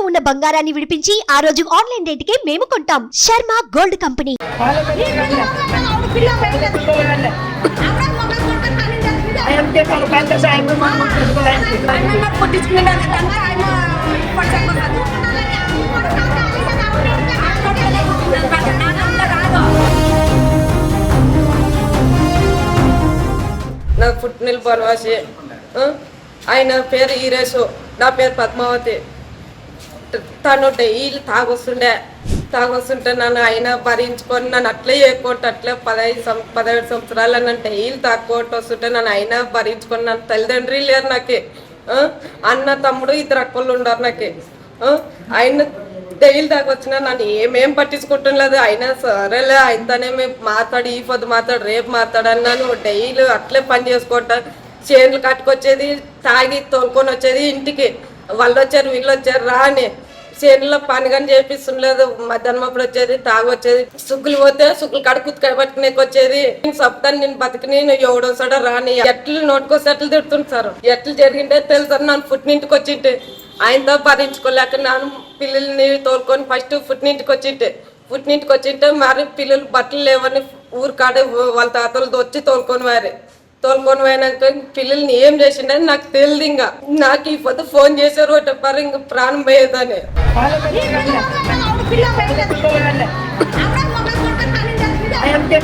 ఇంట్లో ఉన్న బంగారాన్ని విడిపించి ఆ రోజు ఆన్లైన్ రేటుకే మేము కొంటాం. Sharma gold company. నా kalau kanta నాకు పుట్టిన ఆయన పేరు ఈరేసు నా పేరు పద్మావతి. తను డైలీ తాగొస్తుండే తాగొస్తుంటే నన్ను అయినా భరించుకొని నన్ను అట్లే ఎక్కుంటే అట్లే పదహైదు సం పదహేడు సంవత్సరాలు నన్ను డైలీ తాక్కోటి వస్తుంటే నన్ను అయినా భరించుకొని నన్ను తల్లిదండ్రి లేరు నాకు. అన్న తమ్ముడు ఇద్దరు అక్కలు ఉండరు నాకు. ఆయన డైలీ దాకా వచ్చినా నన్ను ఏమేం పట్టించుకుంటున్నది అయినా సరేలే ఆయనతోనే మేము మాట్లాడు ఈ పొద్దు మాట్లాడు రేపు మాట్లాడన్నాను డైలీ అట్లే పని చేసుకోవటం చేనులు కట్టుకొచ్చేది తాగి తోలుకొని వచ్చేది ఇంటికి. వాళ్ళు వచ్చారు వీళ్ళు వచ్చారు రా అని. చేనులో పని కానీ చేపిస్తుండలేదు మధ్యాహ్నం అప్పుడు వచ్చేది తాగొచ్చేది. సుగ్గులు పోతే సుగ్గులు కడుకుతుకాయ పట్టుకునేకి వచ్చేది నేను చెప్తాను నేను బతికి నేను ఎవడోసాడో రాని ఎట్లు నోటుకొస్తే ఎట్లు తిడుతుంటారు ఎట్లు జరిగింటే తెలుసు నన్ను పుట్టినింటికి వచ్చింటే. ఆయనతో భరించుకోలేక నాను పిల్లల్ని తోలుకొని ఫస్ట్ పుట్టినింటికి వచ్చింటే. పుట్టినింటికి వచ్చింటే మరి పిల్లలు బట్టలు లేవని ఊరు కాడే వాళ్ళ తాతలతో వచ్చి తోలుకొని మరి తోలుకొని పోయినాక పిల్లల్ని ఏం చేసిండని నాకు తెలియదు ఇంకా. నాకు ఈ పొద్దు ఫోన్ చేశారు ఒకటి ఇంక ప్రాణం పోయేదని. Ayamte